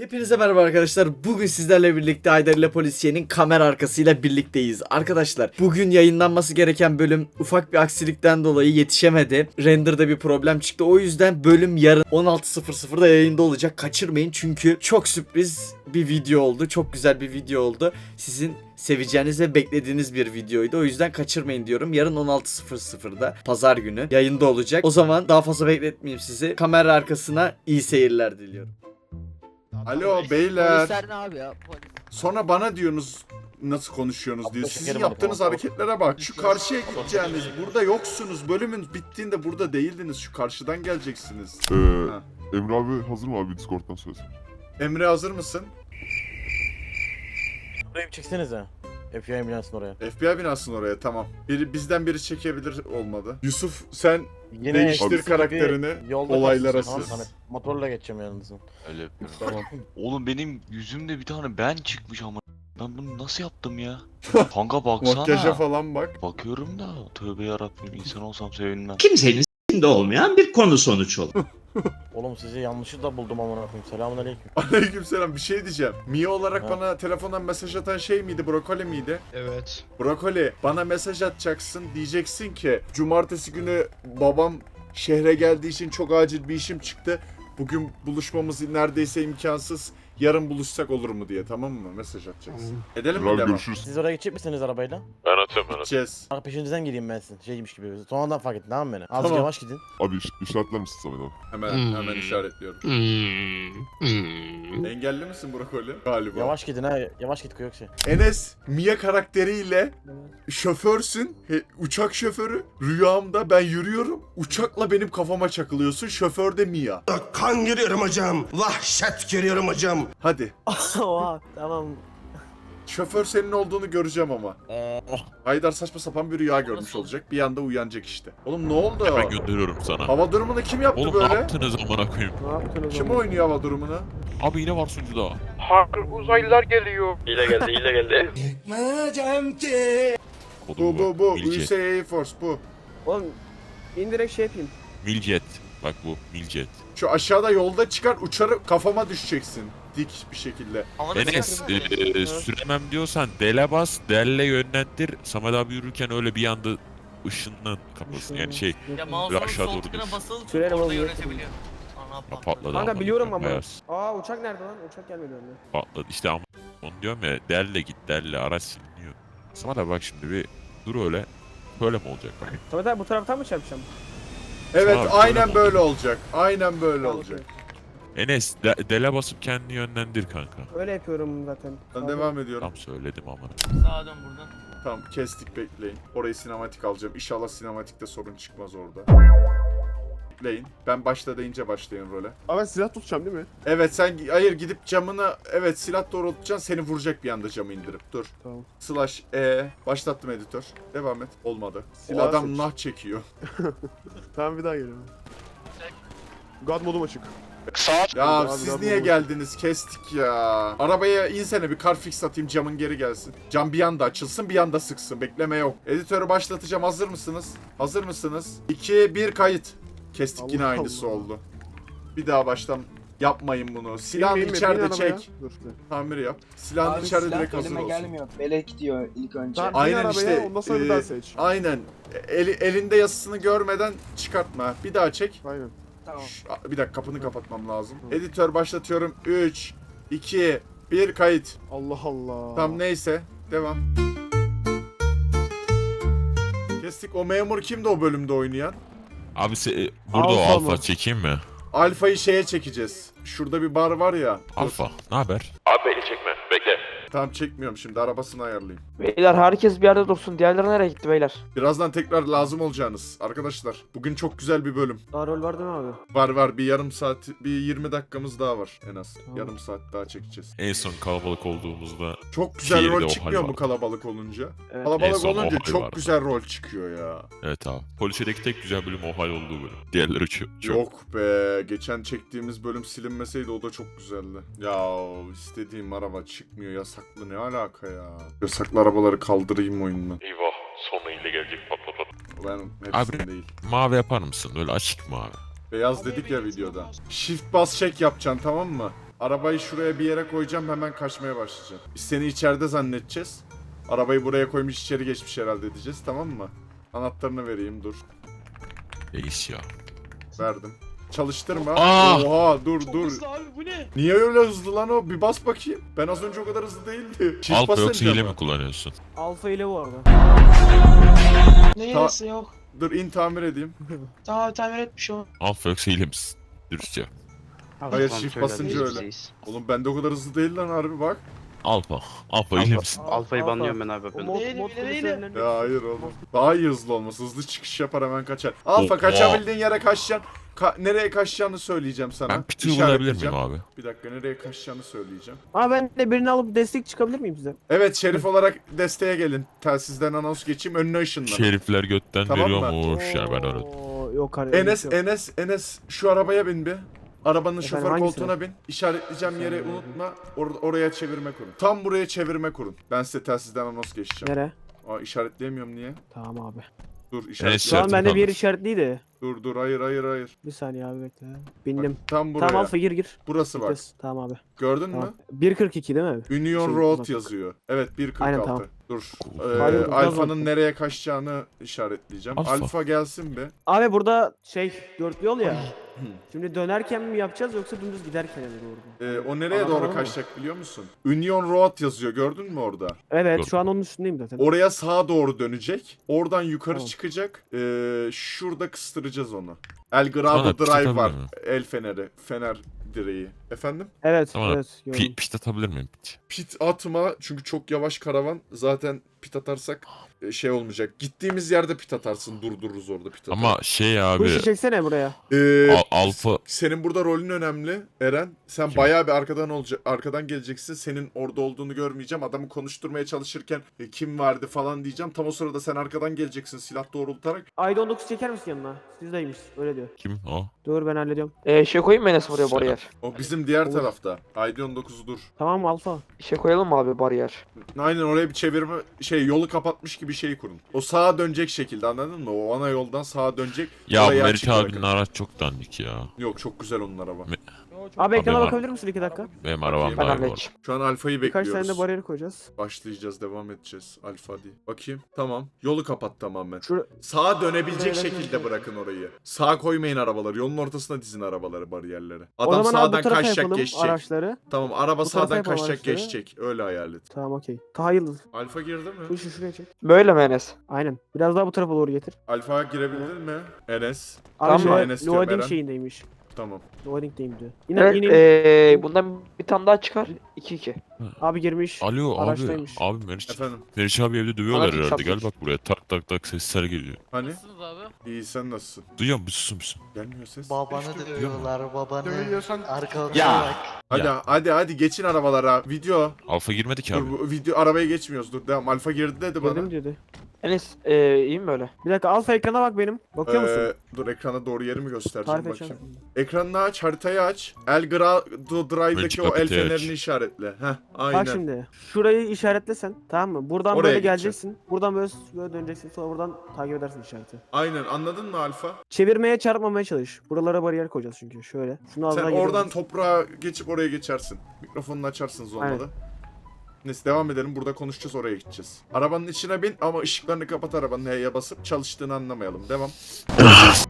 Hepinize merhaba arkadaşlar. Bugün sizlerle birlikte Haydar ile Polisiye'nin kamera arkasıyla birlikteyiz. Arkadaşlar bugün yayınlanması gereken bölüm ufak bir aksilikten dolayı yetişemedi. Render'da bir problem çıktı. O yüzden bölüm yarın 16.00'da yayında olacak. Kaçırmayın çünkü çok sürpriz bir video oldu. Çok güzel bir video oldu. Sizin seveceğiniz ve beklediğiniz bir videoydu. O yüzden kaçırmayın diyorum. Yarın 16.00'da pazar günü yayında olacak. O zaman daha fazla bekletmeyeyim sizi. Kamera arkasına iyi seyirler diliyorum. Alo beyler. Polisler ne abi ya? Polis. Sonra bana diyorsunuz nasıl konuşuyorsunuz diyor. Sizin şekerim yaptığınız hareketlere bak. Şu karşıya gideceğiniz. Burada yoksunuz. Bölümün bittiğinde burada değildiniz. Şu karşıdan geleceksiniz. Ee, Ha. Emre abi hazır mı abi Discord'dan söylesin? Emre hazır mısın? Buraya bir çeksenize. FBI binasının oraya. FBI binasın oraya tamam. Biri bizden biri çekebilir olmadı. Yusuf sen Yine Değiştir karakterini, yolda olaylara kalsın. Tamam. Samet. Motorla geçeceğim yanınızdan. Öyle yapıyorum. Tamam. Oğlum benim yüzümde bir tane ben çıkmış ama. Ben bunu nasıl yaptım ya? Kanka baksana. makyaja falan bak. Bakıyorum da tövbe yarabbim insan olsam sevinmem. kimsenin s**inde olmayan bir konu sonuç olur. Oğlum sizi yanlışlıkla buldum amına koyayım. Selamun aleyküm. Aleykümselam bir şey diyeceğim. Mia olarak Ha. bana telefondan mesaj atan şey miydi? Brokoli miydi? Evet. Brokoli bana mesaj atacaksın diyeceksin ki cumartesi günü babam şehre geldiği için çok acil bir işim çıktı. Bugün buluşmamız neredeyse imkansız. Yarın buluşsak olur mu diye tamam mı? Mesaj atacaksın. Edelim mi abi devam? görüşürüz. Siz oraya geçecek misiniz arabayla? Gideceğiz. Arka peşinizden geleyim ben sizin. Şeymiş gibi. Sonradan fark ettin tamam mı beni? Azıcık Tamam. yavaş gidin. Abi iş, işaretler misin Samet abi? Hemen Hmm. hemen işaretliyorum. Engelli misin Brokoli? Galiba. Yavaş gidin ha. Yavaş git Koyoksi. Enes Mia karakteriyle şoförsün. he- uçak şoförü. Rüyamda ben yürüyorum. Uçakla benim kafama çakılıyorsun. Şoför de Mia. Kan görüyorum hocam. Vahşet görüyorum hocam. Hadi. Oha tamam. Şoför senin olduğunu göreceğim ama. Haydar saçma sapan bir rüya görmüş olacak. Bir anda uyanacak işte. Oğlum ne oldu? Ben gönderiyorum sana. Hava durumunu kim yaptı Oğlum böyle? ne yaptınız amına koyayım? Kim oynuyor hava durumunu? Abi yine var sunucuda. Uzaylılar geliyor. Bu bu bu. Miljet. USA Force bu. Oğlum indirekt şey yapayım. Miljet. Bak bu Miljet. Şu aşağıda yolda çıkar uçarı kafama düşeceksin. Dik bir şekilde. Enes e, süremem diyorsan dele bas, delle yönlendir. Samet abi yürürken öyle bir anda ışınlan kapasın yani şey Ya mouse'un aşağı sol doğru basılı tut orada yönetebiliyor. Ana ya patladı. patladı. Kanka biliyorum ama. beyaz. Aa uçak nerede lan? Uçak gelmedi önüne. Patladı işte ama onu diyorum ya delle git delle araç siliniyor. Samet abi bak şimdi bir dur öyle. Böyle mi olacak bak. Samet abi bu taraftan mı çarpacağım? Evet Abi, aynen böyle böyle olacak. Aynen böyle olacak. Enes de- dele basıp kendini yönlendir kanka. Öyle yapıyorum zaten. Ben devam ediyorum. Tam söyledim amına. Sağa dön buradan. Tamam kestik bekleyin. Orayı sinematik alacağım. İnşallah sinematikte sorun çıkmaz orada. Bekleyin. Ben başla deyince başlayın role. Abi ben silah tutacağım değil mi? Evet sen hayır gidip camına evet silah doğrultacaksın seni vuracak bir anda camı indirip. Dur. Tamam. Slash E başlattım editör. Devam et. Olmadı. Silah o adam seç. nah çekiyor. Tamam bir daha geliyorum. God modum açık. Ya Abi, siz abi, niye abi. geldiniz? Kestik ya. Arabaya insene bir kar fix atayım camın geri gelsin. Cam bir anda açılsın bir anda sıksın. Bekleme yok. Editörü başlatacağım. Hazır mısınız? Hazır mısınız? 2 1 kayıt. Kestik yine Allah aynısı Allah. oldu. Bir daha baştan yapmayın bunu. Silahını bin içeride çek. Dur. dur. Tamir yap. Silahını içeride direkt hazır olsun. gelmiyor. Belek diyor ilk önce. Tamam bin Aynen arabaya işte, ondan sonra bir e, daha seç. Aynen. Eli, elinde yazısını görmeden çıkartma. Bir daha çek. Aynen. Tamam. Şş, bir dakika kapını kapatmam lazım. Hı. Editör başlatıyorum. 3 2 1 kayıt. Allah Allah. Tam neyse. Devam. Kestik. O memur kimdi o bölümde oynayan? Abi se- e, burada o Alfa alfa mı? çekeyim mi? Alfa'yı şeye çekeceğiz. Şurada bir bar var ya. Alfa ne haber? Tamam çekmiyorum şimdi arabasını ayarlayayım. Beyler herkes bir yerde dursun. Diğerleri nereye gitti beyler? Birazdan tekrar lazım olacağınız arkadaşlar. Bugün çok güzel bir bölüm. Daha rol var değil mi abi? Var var bir yarım saat bir 20 dakikamız daha var en az. Tamam. Yarım saat daha çekeceğiz. En son kalabalık olduğumuzda Çok güzel rol o çıkmıyor hal mu kalabalık olunca? Evet. En Kalabalık son o olunca hal çok vardı. güzel rol çıkıyor ya. evet abi. Poliçedeki tek güzel bölüm o hal olduğu bölüm. Diğerleri çok. çok. Yok be. Geçen çektiğimiz bölüm silinmeseydi o da çok güzeldi. Ya istediğim araba çıkmıyor. Yasaklı ne alaka ya? Yasaklı arabaları kaldırayım oyundan. Eyvah sonra ile gelecek pat pat pat. Ben hepsini Abi- değil. Mavi yapar mısın? Öyle açık mavi. Beyaz dedik ya videoda. Shift bas check yapacaksın tamam mı? Arabayı şuraya bir yere koyacağım hemen kaçmaya başlayacağım. Biz seni içeride zannedeceğiz. Arabayı buraya koymuş içeri geçmiş herhalde diyeceğiz tamam mı? Anahtarını vereyim dur. Reis ya. Verdim. Çalıştırma. Aa! Oha dur dur. abi bu ne? Niye öyle hızlı lan o? Bir bas bakayım. Ben az önce o kadar hızlı değildi. Çift Alfa yoksa basınca hile mı? mi kullanıyorsun? Alfa ile bu arada. Ne yarısı yok. Dur in tamir edeyim. Tamam tamir etmiş o. Alfa yoksa hile misin? Dürüstçe. Hayır çift basınca öyle. Oğlum bende o kadar hızlı değil lan harbi bak. Alfa. Alfa hile misin? Alfa'yı banlıyorum ben abi. O mod, kulüplerinden- Ya hayır oğlum. Daha iyi hızlı olması. Hızlı çıkış yapar hemen kaçar. Alfa Oha. kaçabildiğin yere kaçacaksın. Ka- nereye kaçacağını söyleyeceğim sana. Ben piti bulabilir miyim İşaretleyeceğim. abi? Bir dakika nereye kaçacağını söyleyeceğim. Aa ben de birini alıp destek çıkabilir miyim size? Evet şerif olarak desteğe gelin. Telsizden anons geçeyim önüne ışınlanın. Şerifler götten Tamam mı? veriyormuş ya ben öyle. Oo, Yok hani. Enes, yok. Enes, Enes şu arabaya bin bir. Arabanın Efendim, şoför hangisine? koltuğuna bin. İşaretleyeceğim yeri unutma. Or- oraya çevirme kurun. Tam buraya çevirme kurun. Ben size telsizden anons geçeceğim. Nere? Aa işaretleyemiyorum niye? Tamam abi. Dur Şu an işaretleyeceğim. bende bir yer işaretliydi. Dur dur hayır hayır hayır. Bir saniye abi bekle. Bindim. Bak, tam buraya. Tamam Alfa gir gir. Burası bak. Vites. Tamam abi. Gördün Tamam. mü? 1.42 değil mi? Union Şey, Road uzaklık. yazıyor. Evet 1.46. Aynen, tamam. Dur. Hayır, Ee, biraz Alfa'nın nereye kaçacağını işaretleyeceğim. Alfa. Alfa, gelsin bir. Abi burada şey dört yol ya. Şimdi dönerken mi yapacağız yoksa dümdüz giderken mi doğru? mu? Ee, o nereye Anlamadım doğru ama. kaçacak biliyor musun? Union Road yazıyor gördün mü orada? Evet Dur. şu an onun üstündeyim zaten. Oraya sağa doğru dönecek. Oradan yukarı Tamam. çıkacak. Ee, şurada kıstıracağız onu. El Bana pit Drive var. El feneri. Fener direği. Efendim? Evet Tamam. evet gördüm. Pi, pit atabilir miyim? Pit. Pit atma çünkü çok yavaş karavan. Zaten pit atarsak e, şey olmayacak. Gittiğimiz yerde pit atarsın. Durdururuz orada pit atarız. Ama şey Bu abi. işi çeksene buraya. Ee, Al- Alfa Senin burada rolün önemli Eren. Sen Kim? bayağı bir arkadan olacak, arkadan geleceksin. Senin orada olduğunu görmeyeceğim. Adamı konuşturmaya çalışırken e, kim vardı falan diyeceğim. Tam o sırada sen arkadan geleceksin silah doğrultarak. Ayda 19 çeker misin yanına? Sizdeymiş öyle diyor. kim o? Dur ben hallediyorum. Ee, şey koyayım mı Enes buraya Selam. bariyer? O bizim diğer Olur. tarafta. ID19'u dur. Tamam Alfa? Şey koyalım mı abi bariyer? Aynen oraya bir çevirme şey yolu kapatmış gibi şey kurun. O sağa dönecek şekilde anladın mı? O ana yoldan sağa dönecek. Ya Meriç açık abinin bırakın. araç çok dandik ya. Yok çok güzel onun araba. Abi ekrana Abi, bakabilir misin 2 dakika? Benim arabam Ben daha iyi bu arada. halledeceğim. Şu an alfayı Birkaç bekliyoruz. tane de bariyer koyacağız. Başlayacağız, devam edeceğiz. Alfa diye. Bakayım. Tamam. Yolu kapat tamamen. Şura Sağa dönebilecek Evet, şekilde bırakın orayı. Sağa koymayın arabaları. Yolun ortasına dizin arabaları, bariyerlere. o Adam zaman abi bu sağdan tarafa kaçacak, yapalım geçecek. araçları. Tamam, araba Bu tarafa sağdan yapalım kaçacak, araçları. geçecek. Öyle hayal et. Tamam okey. Taha Yıldız. Alfa girdi mi? Bu işi şuraya çek. Böyle mi Enes? Aynen. Biraz daha bu tarafa doğru getir. Alfa girebildin mi? Enes. Abi Tamam, şu Enes diyorum, loading Eren. şeyindeymiş. Tamam. Loading'deyim diyor. Yine Evet, yine ee, bundan bir tane daha çıkar. 2-2. abi girmiş. Alo abi. Araçtaymış. Abi Meriç. Efendim. Meriç abi evde dövüyorlar Anladım, herhalde. Gel bak buraya. Tak tak tak sesler geliyor. Hani? Nasılsınız abi? İyi sen nasılsın? Duyuyor musun? Susun musun? Gelmiyor ses. Babanı dövüyorlar babanı. Dövüyorsan Arkadan Ya. bak. Hadi hadi hadi geçin arabalara. Video. Alfa girmedi ki Dur abi. bu video arabaya geçmiyoruz. Dur devam. Alfa girdi dedi bana. Gördüm dedi. Enes ee, iyi mi böyle? Bir dakika Alfa ekrana bak benim. Bakıyor musun? Ee, dur ekrana doğru yeri mi göstereceğim Tarif bakayım. Ekranını aç, haritayı aç. El Grado Drive'daki o el aç. fenerini işaretle. Heh, aynen. Bak şimdi. Şurayı işaretlesen. Tamam mı? Buradan Oraya böyle gideceğim. geleceksin. Buradan böyle, böyle döneceksin. Sonra buradan takip edersin işareti. Aynen anladın mı Alfa? Çevirmeye çarpmamaya çalış. Buralara bariyer koyacağız çünkü. Şöyle. Şunu Sen oradan geliyoruz. toprağa geçip oraya geçersin. Mikrofonunu açarsınız olmadı. Aynen. Neyse devam edelim. Burada konuşacağız oraya gideceğiz. Arabanın içine bin ama ışıklarını kapat arabanın H'ye basıp çalıştığını anlamayalım. Devam.